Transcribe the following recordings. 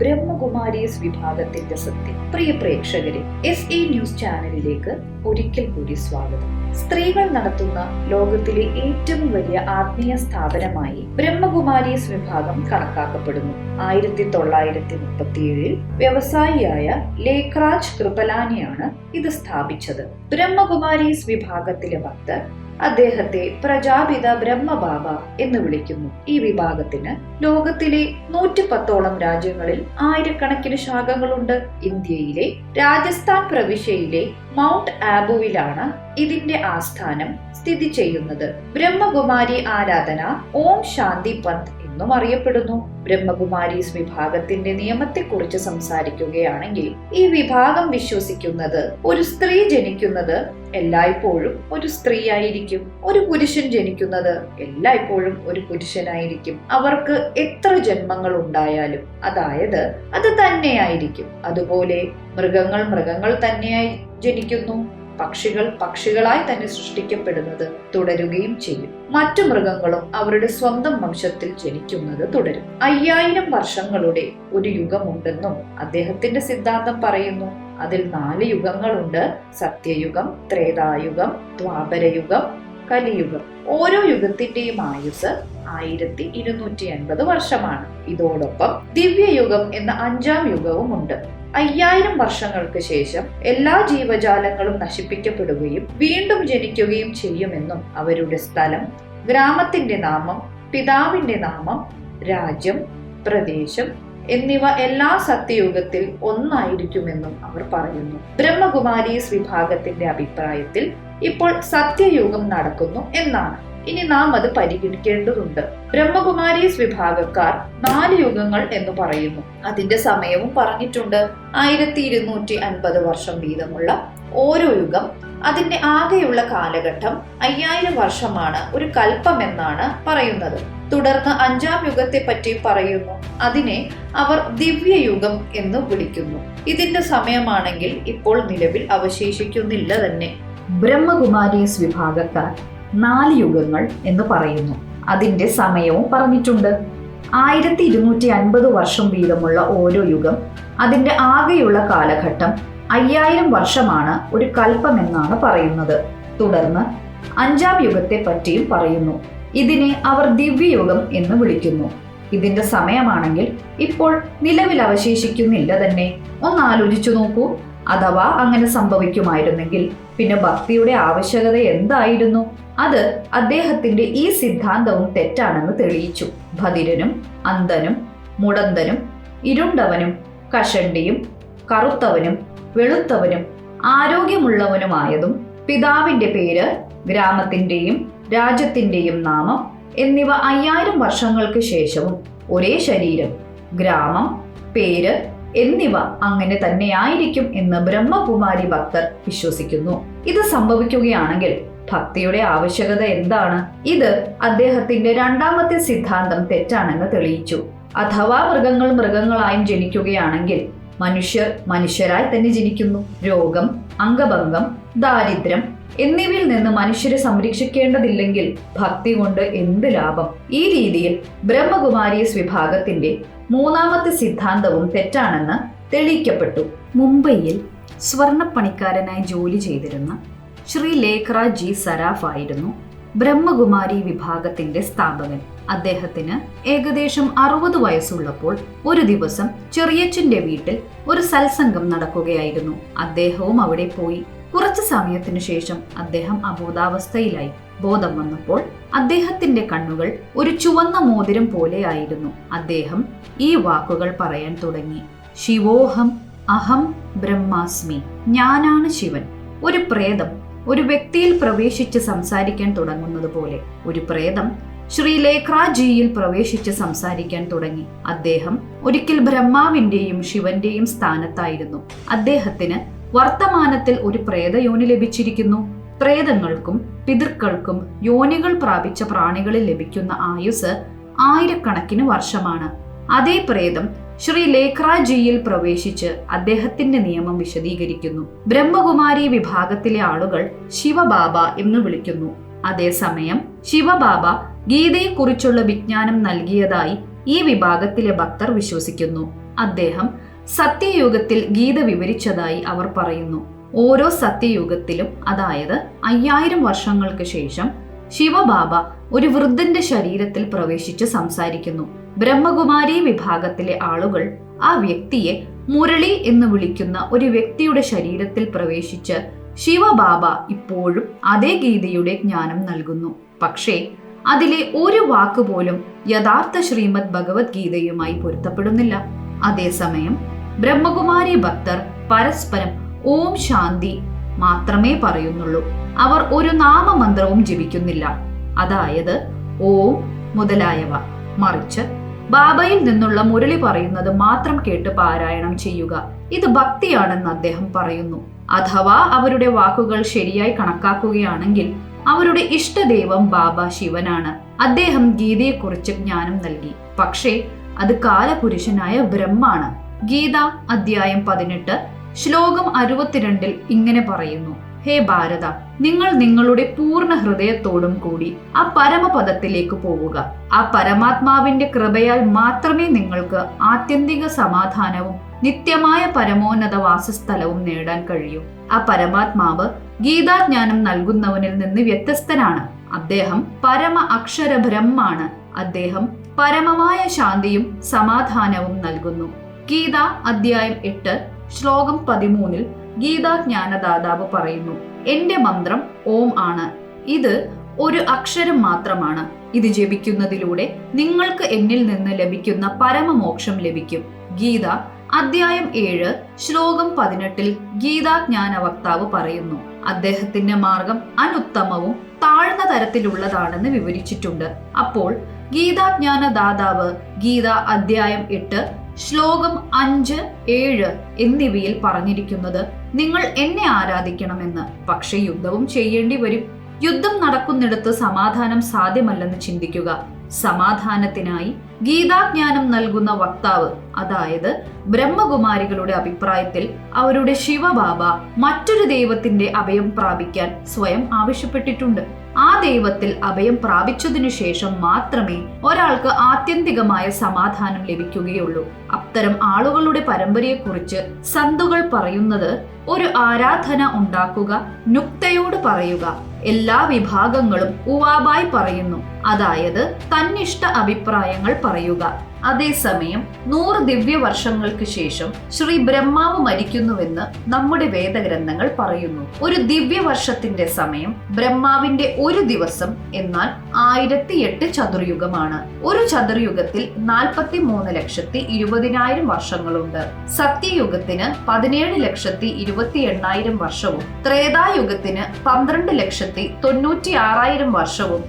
ബ്രഹ്മകുമാരീസ് വിഭാഗത്തിന്റെ സത്യം. പ്രിയ പ്രേക്ഷകരെ എസ് എ ന്യൂസ് ചാനലിലേക്ക് ഒരിക്കൽ കൂടി സ്വാഗതം. സ്ത്രീകൾ നടത്തുന്ന ലോകത്തിലെ ഏറ്റവും വലിയ ആത്മീയ സ്ഥാപനമായി ബ്രഹ്മകുമാരീസ് വിഭാഗം കണക്കാക്കപ്പെടുന്നു. ആയിരത്തി തൊള്ളായിരത്തി മുപ്പത്തിയേഴിൽ വ്യവസായിയായ ലേഖ്രാജ് കൃപലാനിയാണ് ഇത് സ്ഥാപിച്ചത്. ബ്രഹ്മകുമാരീസ് വിഭാഗത്തിലെ ഭക്തർ അദ്ദേഹത്തെ പ്രജാപിത ബ്രഹ്മബാബ എന്ന് വിളിക്കുന്നു. ഈ വിഭാഗത്തിന് ലോകത്തിലെ നൂറ്റി പത്തോളം രാജ്യങ്ങളിൽ ആയിരക്കണക്കിന് ശാഖകളുണ്ട്. ഇന്ത്യയിലെ രാജസ്ഥാൻ പ്രവിശ്യയിലെ മൗണ്ട് ആബുവിലാണ് ഇതിന്റെ ആസ്ഥാനം സ്ഥിതി ചെയ്യുന്നത്. ബ്രഹ്മകുമാരി ആരാധന ഓം ശാന്തി പന്ത് എന്നും അറിയപ്പെടുന്നു. ബ്രഹ്മകുമാരീസ് വിഭാഗത്തിന്റെ നിയമത്തെക്കുറിച്ച് സംസാരിക്കുകയാണെങ്കിൽ ഈ വിഭാഗം വിശ്വസിക്കുന്നത് ഒരു സ്ത്രീ ജനിക്കുന്നത് എല്ലായ്പ്പോഴും ഒരു സ്ത്രീ ആയിരിക്കും ഒരു പുരുഷൻ ജനിക്കുന്നത് എല്ലായ്പ്പോഴും ഒരു പുരുഷനായിരിക്കും. അവർക്ക് എത്ര ജന്മങ്ങൾ ഉണ്ടായാലും അതായത് അത് തന്നെയായിരിക്കും. അതുപോലെ മൃഗങ്ങൾ മൃഗങ്ങൾ തന്നെയായി ജനിക്കുന്നു. പക്ഷികൾ പക്ഷികളായി തന്നെ സൃഷ്ടിക്കപ്പെടുന്നത് തുടരുകയും ചെയ്യും. മറ്റു മൃഗങ്ങളും അവരുടെ സ്വന്തം വംശത്തിൽ ജനിക്കുന്നത് തുടരും. അയ്യായിരം വർഷങ്ങളുടെ ഒരു യുഗമുണ്ടെന്നും അദ്ദേഹത്തിന്റെ സിദ്ധാന്തം പറയുന്നു. അതിൽ നാല് യുഗങ്ങളുണ്ട്. സത്യയുഗം ത്രേതായുഗം ദ്വാപരയുഗം കലിയുഗം. ഓരോ യുഗത്തിന്റെയും ആയുസ് ആയിരത്തി ഇരുന്നൂറ്റി അൻപത് വർഷമാണ്. ഇതോടൊപ്പം ദിവ്യയുഗം എന്ന അഞ്ചാം യുഗവും ഉണ്ട് അയ്യായിരം വർഷങ്ങൾക്ക് ശേഷം എല്ലാ ജീവജാലങ്ങളും നശിപ്പിക്കപ്പെടുകയും വീണ്ടും ജനിക്കുകയും ചെയ്യുമെന്നും അവരുടെ സ്ഥലം ഗ്രാമത്തിന്റെ നാമം പിതാവിന്റെ നാമം രാജ്യം പ്രദേശം എന്നിവ എല്ലാ സത്യയുഗത്തിൽ ഒന്നായിരിക്കുമെന്നും അവർ പറയുന്നു. ബ്രഹ്മകുമാരീസ് വിഭാഗത്തിന്റെ അഭിപ്രായത്തിൽ ഇപ്പോൾ സത്യയുഗം നടക്കുന്നു എന്നാണ്. ഇനി നാം അത് പരിഗണിക്കേണ്ടതുണ്ട്. ബ്രഹ്മകുമാരീസ് വിഭാഗക്കാർ നാല് യുഗങ്ങൾ എന്ന് പറയുന്നു. അതിന്റെ സമയവും പറഞ്ഞിട്ടുണ്ട്. ആയിരത്തി ഇരുന്നൂറ്റി അൻപത് വർഷം വീതമുള്ള ഓരോ യുഗം അതിന്റെ ആകെയുള്ള കാലഘട്ടം അയ്യായിരം വർഷമാണ് ഒരു കൽപ്പം എന്നാണ് പറയുന്നത്. തുടർന്ന് അഞ്ചാം യുഗത്തെ പറ്റി പറയുന്നു. അതിനെ അവർ ദിവ്യ യുഗം എന്ന് വിളിക്കുന്നു. ഇതിന്റെ സമയമാണെങ്കിൽ ഇപ്പോൾ നിലവിൽ അവശേഷിക്കുന്നില്ല തന്നെ. ബ്രഹ്മകുമാരീസ് വിഭാഗക്കാർ നാല് യുഗങ്ങൾ എന്ന് പറയുന്നു. അതിന്റെ സമയവും പറഞ്ഞിട്ടുണ്ട്. ആയിരത്തി ഇരുന്നൂറ്റി അൻപത് വർഷം വീതമുള്ള ഓരോ യുഗം അതിന്റെ ആകെയുള്ള കാലഘട്ടം അയ്യായിരം വർഷമാണ് ഒരു കൽപ്പം എന്നാണ് പറയുന്നത്. തുടർന്ന് അഞ്ചാം യുഗത്തെ പറ്റിയും പറയുന്നു. ഇതിനെ അവർ ദിവ്യയുഗം എന്ന് വിളിക്കുന്നു. ഇതിന്റെ സമയമാണെങ്കിൽ ഇപ്പോൾ നിലവിൽ അവശേഷിക്കുന്നില്ല തന്നെ. ഒന്ന് ആലോചിച്ചു നോക്കൂ. അഥവാ അങ്ങനെ സംഭവിക്കുമായിരുന്നെങ്കിൽ പിന്നെ ഭക്തിയുടെ ആവശ്യകത എന്തായിരുന്നു? അത് അദ്ദേഹത്തിന്റെ ഈ സിദ്ധാന്തവും തെറ്റാണെന്ന് തെളിയിച്ചു. ഭതിരനും അന്ധനും മുടന്തനും ഇരുണ്ടവനും കഷണ്ടിയും കറുത്തവനും വെളുത്തവനും ആരോഗ്യമുള്ളവനുമായതും പിതാവിന്റെ പേര് ഗ്രാമത്തിന്റെയും രാജ്യത്തിന്റെയും നാമം എന്നിവ അയ്യായിരം വർഷങ്ങൾക്ക് ശേഷവും ഒരേ ശരീരം ഗ്രാമം പേര് എന്നിവ അങ്ങനെ തന്നെയായിരിക്കും എന്ന് ബ്രഹ്മകുമാരി ഭക്തർ വിശ്വസിക്കുന്നു. ഇത് സംഭവിക്കുകയാണെങ്കിൽ ഭക്തിയുടെ ആവശ്യകത എന്താണ്? ഇത് അദ്ദേഹത്തിന്റെ രണ്ടാമത്തെ സിദ്ധാന്തം തെറ്റാണെന്ന് തെളിയിച്ചു. അഥവാ മൃഗങ്ങൾ മൃഗങ്ങളായും ജനിക്കുകയാണെങ്കിൽ മനുഷ്യർ മനുഷ്യരായി തന്നെ ജനിക്കുന്നു. രോഗം അംഗഭംഗം ദാരിദ്ര്യം എന്നിവയിൽ നിന്ന് മനുഷ്യരെ സംരക്ഷിക്കേണ്ടതില്ലെങ്കിൽ ഭക്തി കൊണ്ട് എന്ത് ലാഭം? ഈ രീതിയിൽ ബ്രഹ്മകുമാരീസ് വിഭാഗത്തിന്റെ മൂന്നാമത്തെ സിദ്ധാന്തവും തെറ്റാണെന്ന് തെളിയിക്കപ്പെട്ടു. മുംബൈയിൽ സ്വർണപ്പണിക്കാരനായി ജോലി ചെയ്തിരുന്ന ശ്രീ ലേഖ്ര ജി സരാഫ് ആയിരുന്നു ബ്രഹ്മകുമാരി വിഭാഗത്തിന്റെ സ്ഥാപകൻ. അദ്ദേഹത്തിന് ഏകദേശം അറുപത് വയസ്സുള്ളപ്പോൾ ഒരു ദിവസം ചെറിയച്ഛന്റെ വീട്ടിൽ ഒരു സത്സംഗം നടക്കുകയായിരുന്നു. അദ്ദേഹവും അവിടെ പോയി. കുറച്ചു സമയത്തിനു ശേഷം അദ്ദേഹം അബോധാവസ്ഥയിലായി. ബോധം വന്നപ്പോൾ അദ്ദേഹത്തിന്റെ കണ്ണുകൾ ഒരു ചുവന്ന മോതിരം പോലെയായിരുന്നു അദ്ദേഹം ഈ വാക്കുകൾ പറയാൻ തുടങ്ങി. ശിവോഹം അഹം ബ്രഹ്മാസ്മി. ഞാനാണ് ശിവൻ. ഒരു പ്രേതം ഒരു വ്യക്തിയിൽ പ്രവേശിച്ച് സംസാരിക്കാൻ തുടങ്ങുന്നത് പോലെ ഒരു പ്രേതം ശ്രീ ലേഖ്രാജിയിൽ പ്രവേശിച്ച് സംസാരിക്കാൻ തുടങ്ങി. അദ്ദേഹം ഒരിക്കൽ ബ്രഹ്മാവിന്റെയും ശിവന്റെയും സ്ഥാനത്തായിരുന്നു. അദ്ദേഹത്തിന് വർത്തമാനത്തിൽ ഒരു പ്രേതയോനി ലഭിച്ചിരിക്കുന്നു. പ്രേതങ്ങൾക്കും പിതൃക്കൾക്കും യോനികൾ പ്രാപിച്ച പ്രാണികളിൽ ലഭിക്കുന്ന ആയുസ് ആയിരക്കണക്കിന് വർഷമാണ്. അതേ പ്രേതം ശ്രീ ലേഖ്രാജിയിൽ പ്രവേശിച്ച് അദ്ദേഹത്തിന്റെ നിയമം വിശദീകരിക്കുന്നു. ബ്രഹ്മകുമാരി വിഭാഗത്തിലെ ആളുകൾ ശിവബാബ എന്ന് വിളിക്കുന്നു. അതേസമയം ശിവബാബ ഗീതയെക്കുറിച്ചുള്ള വിജ്ഞാനം നൽകിയതായി ഈ വിഭാഗത്തിലെ ഭക്തർ വിശ്വസിക്കുന്നു. അദ്ദേഹം സത്യയുഗത്തിൽ ഗീത വിവരിച്ചതായി അവർ പറയുന്നു. ഓരോ സത്യയുഗത്തിലും അതായത് അയ്യായിരം വർഷങ്ങൾക്ക് ശേഷം ശിവബാബ ഒരു വൃദ്ധന്റെ ശരീരത്തിൽ പ്രവേശിച്ച് സംസാരിക്കുന്നു. ബ്രഹ്മകുമാരി വിഭാഗത്തിലെ ആളുകൾ ആ വ്യക്തിയെ മുരളി എന്ന് വിളിക്കുന്ന ഒരു വ്യക്തിയുടെ ശരീരത്തിൽ പ്രവേശിച്ച് ശിവബാബ ഇപ്പോഴും അതേ ഗീതയുടെ ജ്ഞാനം നൽകുന്നു. പക്ഷേ അതിലെ ഒരു വാക്ക് പോലും യഥാർത്ഥ ശ്രീമദ് ഭഗവത്ഗീതയുമായി പൊരുത്തപ്പെടുന്നില്ല. അതേസമയം ബ്രഹ്മകുമാരി ഭക്തർ പരസ്പരം ഓം ശാന്തി മാത്രമേ പറയുന്നുള്ളൂ. അവർ ഒരു നാമമന്ത്രവും ജപിക്കുന്നില്ല. അതായത് ഓം മുതലായവ മറിച്ച് ബാബയിൽ നിന്നുള്ള മുരളി പറയുന്നത് മാത്രം കേട്ട് പാരായണം ചെയ്യുക. ഇത് ഭക്തിയാണെന്ന് അദ്ദേഹം പറയുന്നു. അഥവാ അവരുടെ വാക്കുകൾ ശരിയായി കണക്കാക്കുകയാണെങ്കിൽ അവരുടെ ഇഷ്ടദൈവം ബാബ ശിവനാണ്. അദ്ദേഹം ഗീതയെക്കുറിച്ച് ജ്ഞാനം നൽകി. പക്ഷേ അത് കാലപുരുഷനായ ബ്രഹ്മാണ്. ഗീത അധ്യായം പതിനെട്ട് ശ്ലോകം അറുപത്തിരണ്ടിൽ ഇങ്ങനെ പറയുന്നു. ഹേ ഭാരത നിങ്ങൾ നിങ്ങളുടെ പൂർണ ഹൃദയത്തോടും കൂടി ആ പരമപദത്തിലേക്ക് പോവുക. ആ പരമാത്മാവിന്റെ കൃപയാൽ മാത്രമേ നിങ്ങൾക്ക് ആത്യന്തിക സമാധാനവും നിത്യമായ പരമോന്നത വാസസ്ഥലവും നേടാൻ കഴിയൂ. ആ പരമാത്മാവ് ഗീതാജ്ഞാനം നൽകുന്നവനിൽ നിന്ന് വ്യത്യസ്തനാണ്. അദ്ദേഹം പരമ അക്ഷര ബ്രഹ്മാണ്. അദ്ദേഹം പരമമായ ശാന്തിയും സമാധാനവും നൽകുന്നു. ഗീത അധ്യായം എട്ട് ശ്ലോകം പതിമൂന്നിൽ ഗീതാജ്ഞാനദാതാവ് പറയുന്നു എന്റെ മന്ത്രം ഓം ആണ്. ഇത് ഒരു അക്ഷരം മാത്രമാണ്. ഇത് ജപിക്കുന്നതിലൂടെ നിങ്ങൾക്ക് എന്നിൽ നിന്ന് ലഭിക്കുന്ന പരമമോക്ഷം ലഭിക്കും. ഗീത അധ്യായം ഏഴ് ശ്ലോകം പതിനെട്ടിൽ ഗീതാജ്ഞാന വക്താവ് പറയുന്നു അദ്ദേഹത്തിന്റെ മാർഗം അനുത്തമവും താഴ്ന്ന തരത്തിലുള്ളതാണെന്ന് വിവരിച്ചിട്ടുണ്ട്. അപ്പോൾ ഗീതാജ്ഞാന ദാതാവ് ഗീത അധ്യായം എട്ട് ശ്ലോകം അഞ്ച് ഏഴ് എന്നിവയിൽ പറഞ്ഞിരിക്കുന്നത് നിങ്ങൾ എന്നെ ആരാധിക്കണമെന്ന്. പക്ഷേ യുദ്ധവും ചെയ്യേണ്ടി വരും. യുദ്ധം നടക്കുന്നിടത്ത് സമാധാനം സാധ്യമല്ലെന്ന് ചിന്തിക്കുക. സമാധാനത്തിനായി ഗീതാജ്ഞാനം നൽകുന്ന വക്താവ് അതായത് ബ്രഹ്മകുമാരികളുടെ അഭിപ്രായത്തിൽ അവരുടെ ശിവബാബ മറ്റൊരു ദൈവത്തിന്റെ അഭയം പ്രാപിക്കാൻ സ്വയം ആവശ്യപ്പെട്ടിട്ടുണ്ട്. ആ ദൈവത്തിൽ അഭയം പ്രാപിച്ചതിനു ശേഷം മാത്രമേ ഒരാൾക്ക് ആത്യന്തികമായ സമാധാനം ലഭിക്കുകയുള്ളൂ. അത്തരം ആളുകളുടെ പരമ്പരയെക്കുറിച്ച് സന്തുകൾ പറയുന്നത് ഒരു ആരാധന ഉണ്ടാക്കുക നുക്തയോട് പറയുക എല്ലാ വിഭാഗങ്ങളും ഉവാബായി പറയുന്നു. അതായത് തന്നിഷ്ട അഭിപ്രായങ്ങൾ പറയുക. അതേസമയം നൂറ് ദിവ്യ വർഷങ്ങൾക്ക് ശേഷം ശ്രീ ബ്രഹ്മാവ് മരിക്കുന്നുവെന്ന് നമ്മുടെ വേദഗ്രന്ഥങ്ങൾ പറയുന്നു. ഒരു ദിവ്യ വർഷത്തിന്റെ സമയം ബ്രഹ്മാവിന്റെ ഒരു ദിവസം എന്നാൽ ആയിരത്തി എട്ട് ചതുർയുഗമാണ്. ഒരു ചതുർയുഗത്തിൽ നാൽപ്പത്തി മൂന്ന് ലക്ഷത്തി ഇരുപതിനായിരം വർഷങ്ങളുണ്ട്. സത്യയുഗത്തിന് പതിനേഴ് ലക്ഷത്തി ഇരുപത്തി എണ്ണായിരം വർഷവും ത്രേതായുഗത്തിന് പന്ത്രണ്ട് ലക്ഷത്തി തൊണ്ണൂറ്റി ആറായിരം വർഷവും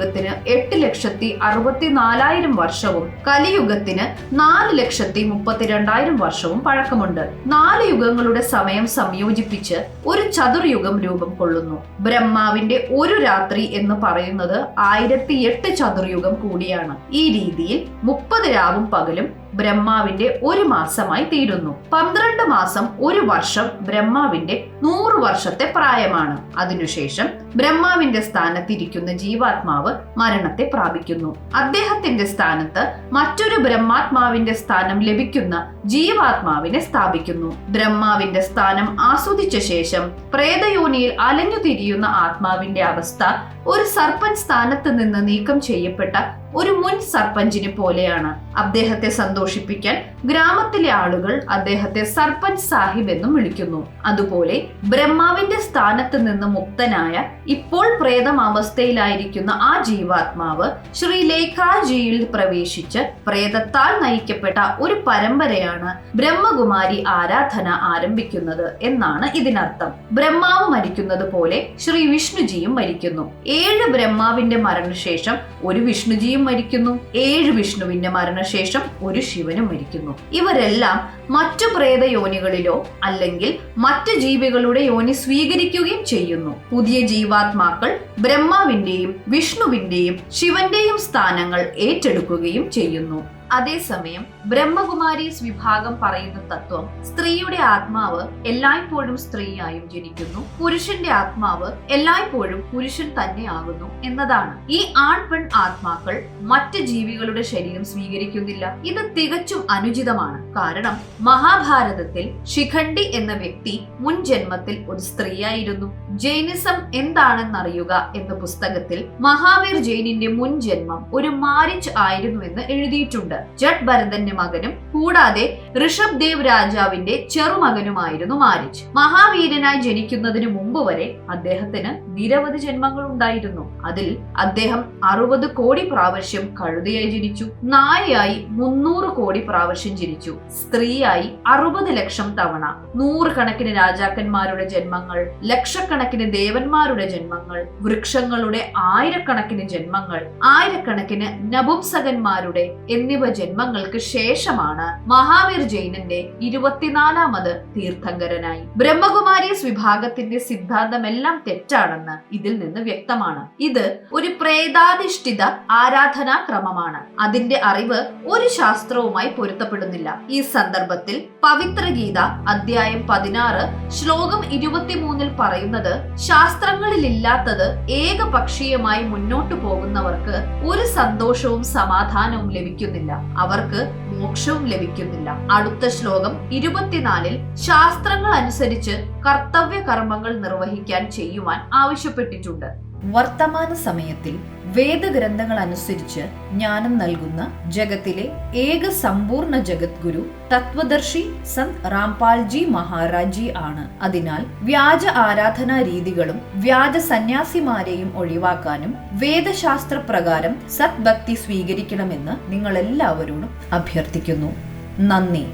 ദ്വാപരയുഗത്തിന് എട്ട് ലക്ഷത്തി അറുപത്തി നാലായിരം വർഷവും കലിയുഗത്തിന് നാല് ലക്ഷത്തി മുപ്പത്തിരണ്ടായിരം വർഷവും പഴക്കമുണ്ട്. നാല് യുഗങ്ങളുടെ സമയം സംയോജിപ്പിച്ച് ഒരു ചതുർയുഗം രൂപം കൊള്ളുന്നു. ബ്രഹ്മാവിന്റെ ഒരു രാത്രി എന്ന് പറയുന്നത് ആയിരത്തി എട്ട് ചതുർയുഗം കൂടിയാണ്. ഈ രീതിയിൽ മുപ്പത് രാവും പകലും ബ്രഹ്മാവിന്റെ ഒരു മാസമായി തീരുന്നു. പന്ത്രണ്ട് മാസം ഒരു വർഷം ബ്രഹ്മാവിന്റെ നൂറ് വർഷത്തെ പ്രായമാണ്. അതിനുശേഷം ബ്രഹ്മാവിന്റെ സ്ഥാനത്തിരിക്കുന്ന ജീവാത്മാവ് മരണത്തെ പ്രാപിക്കുന്നു. അദ്ദേഹത്തിന്റെ സ്ഥാനത്ത് മറ്റൊരു ബ്രഹ്മാത്മാവിന്റെ സ്ഥാനം ലഭിക്കുന്ന ജീവാത്മാവിനെ സ്ഥാപിക്കുന്നു. ബ്രഹ്മാവിന്റെ സ്ഥാനം ആസ്വദിച്ച ശേഷം പ്രേതയോനിയിൽ അലഞ്ഞു തിരിയുന്ന ആത്മാവിന്റെ അവസ്ഥ ഒരു സർപ്പൻ സ്ഥാനത്ത് നിന്ന് നീക്കം ചെയ്യപ്പെട്ട ഒരു മുൻ സർപ്പഞ്ചിനെ പോലെയാണ് അദ്ദേഹത്തെ സന്തോഷിപ്പിക്കാൻ ഗ്രാമത്തിലെ ആളുകൾ അദ്ദേഹത്തെ സർപ്പഞ്ച് സാഹിബ് എന്നും വിളിക്കുന്നു. അതുപോലെ ബ്രഹ്മാവിന്റെ സ്ഥാനത്ത് നിന്ന് മുക്തനായ ഇപ്പോൾ പ്രേതമാവസ്ഥയിലായിരിക്കുന്ന ആ ജീവാത്മാവ് ശ്രീ ലേഖാജിയിൽ പ്രവേശിച്ച് പ്രേതത്താൽ നയിക്കപ്പെട്ട ഒരു പരമ്പരയാണ് ബ്രഹ്മകുമാരി ആരാധന ആരംഭിക്കുന്നത് എന്നാണ് ഇതിനർത്ഥം. ബ്രഹ്മാവ് മരിക്കുന്നത് പോലെ ശ്രീ വിഷ്ണുജിയും മരിക്കുന്നു. ഏഴ് ബ്രഹ്മാവിന്റെ മരണശേഷം ഒരു വിഷ്ണുജിയും മരിക്കുന്നു. ഏഴ് വിഷ്ണുവിന്റെ മരണശേഷം ഒരു ശിവനും മരിക്കുന്നു. ഇവരെല്ലാം മറ്റു പ്രേത യോനികളിലോ അല്ലെങ്കിൽ മറ്റു ജീവികളുടെ യോനി സ്വീകരിക്കുകയും ചെയ്യുന്നു. പുതിയ ജീവാത്മാക്കൾ ബ്രഹ്മാവിന്റെയും വിഷ്ണുവിന്റെയും ശിവന്റെയും സ്ഥാനങ്ങൾ ഏറ്റെടുക്കുകയും ചെയ്യുന്നു. അതേസമയം ബ്രഹ്മകുമാരീസ് വിഭാഗം പറയുന്ന തത്വം സ്ത്രീയുടെ ആത്മാവ് എല്ലായ്പ്പോഴും സ്ത്രീയായും ജനിക്കുന്നു. പുരുഷന്റെ ആത്മാവ് എല്ലായ്പ്പോഴും പുരുഷൻ തന്നെയാകുന്നു എന്നതാണ്. ഈ ആൺ പെൺ ആത്മാക്കൾ മറ്റ് ജീവികളുടെ ശരീരം സ്വീകരിക്കുന്നില്ല. ഇത് തികച്ചും അനുചിതമാണ്. കാരണം മഹാഭാരതത്തിൽ ശിഖണ്ഡി എന്ന വ്യക്തി മുൻ ജന്മത്തിൽ ഒരു സ്ത്രീയായിരുന്നു. ജൈനിസം എന്താണെന്നറിയുക എന്ന പുസ്തകത്തിൽ മഹാവീർ ജൈനിന്റെ മുൻ ജന്മം ഒരു മാരിച്ച് ആയിരുന്നുവെന്ന് എഴുതിയിട്ടുണ്ട്. ജഡ് ഭരതന്റെ മകനും കൂടാതെ ഋഷഭ് ദേവ് രാജാവിന്റെ ചെറുമകനുമായിരുന്നു മാരിച്ച് മഹാവീരനായി ജനിക്കുന്നതിന് മുമ്പ് വരെ അദ്ദേഹത്തിന് നിരവധി ജന്മങ്ങൾ ഉണ്ടായിരുന്നു. അതിൽ അദ്ദേഹം അറുപത് കോടി പ്രാവശ്യം കഴുതയായി ജനിച്ചു. നായയായി മുന്നൂറ് കോടി പ്രാവശ്യം ജനിച്ചു. സ്ത്രീയായി അറുപത് ലക്ഷം തവണ. നൂറുകണക്കിന് രാജാക്കന്മാരുടെ ജന്മങ്ങൾ ലക്ഷക്കണക്കിന് ദേവന്മാരുടെ ജന്മങ്ങൾ വൃക്ഷങ്ങളുടെ ആയിരക്കണക്കിന് ജന്മങ്ങൾ ആയിരക്കണക്കിന് നപുംസകന്മാരുടെ എന്നിവ ജന്മങ്ങൾക്ക് ശേഷമാണ് മഹാവീർ ജൈനന്റെ ഇരുപത്തിനാലാമത് തീർത്ഥങ്കരനായി. ബ്രഹ്മകുമാരീസ് വിഭാഗത്തിന്റെ സിദ്ധാന്തമെല്ലാം തെറ്റാണെന്ന് ഇതിൽ നിന്ന് വ്യക്തമാണ്. ഇത് ഒരു പ്രേതാധിഷ്ഠിത ആരാധനാ ക്രമമാണ് അതിന്റെ അറിവ് ഒരു ശാസ്ത്രവുമായി പൊരുത്തപ്പെടുന്നില്ല. ഈ സന്ദർഭത്തിൽ പവിത്ര ഗീത അധ്യായം പതിനാറ് ശ്ലോകം ഇരുപത്തിമൂന്നിൽ പറയുന്നത് ശാസ്ത്രങ്ങളിലില്ലാത്തത് ഏകപക്ഷീയമായി മുന്നോട്ടു പോകുന്നവർക്ക് ഒരു സന്തോഷവും സമാധാനവും ലഭിക്കുന്നില്ല. അവർക്ക് മോക്ഷവും ലഭിക്കുന്നില്ല. അടുത്ത ശ്ലോകം ഇരുപത്തിനാലിൽ ശാസ്ത്രങ്ങൾ അനുസരിച്ച് കർത്തവ്യ കർമ്മങ്ങൾ നിർവഹിക്കാൻ ചെയ്യുവാൻ ആവശ്യപ്പെട്ടിട്ടുണ്ട്. വർത്തമാന സമയത്തിൽ വേദഗ്രന്ഥങ്ങൾ അനുസരിച്ച് ജ്ഞാനം നൽകുന്ന ജഗത്തിലെ ഏക സമ്പൂർണ ജഗദ്ഗുരു തത്വദർശി സന്ത് റാംപാൽജി മഹാരാജി ആണ്. അതിനാൽ വ്യാജ ആരാധനാ രീതികളും വ്യാജ സന്യാസിമാരെയും ഒഴിവാക്കാനും വേദശാസ്ത്ര പ്രകാരം സത്ഭക്തി സ്വീകരിക്കണമെന്ന് നിങ്ങൾ എല്ലാവരോടും അഭ്യർത്ഥിക്കുന്നു. നന്ദി.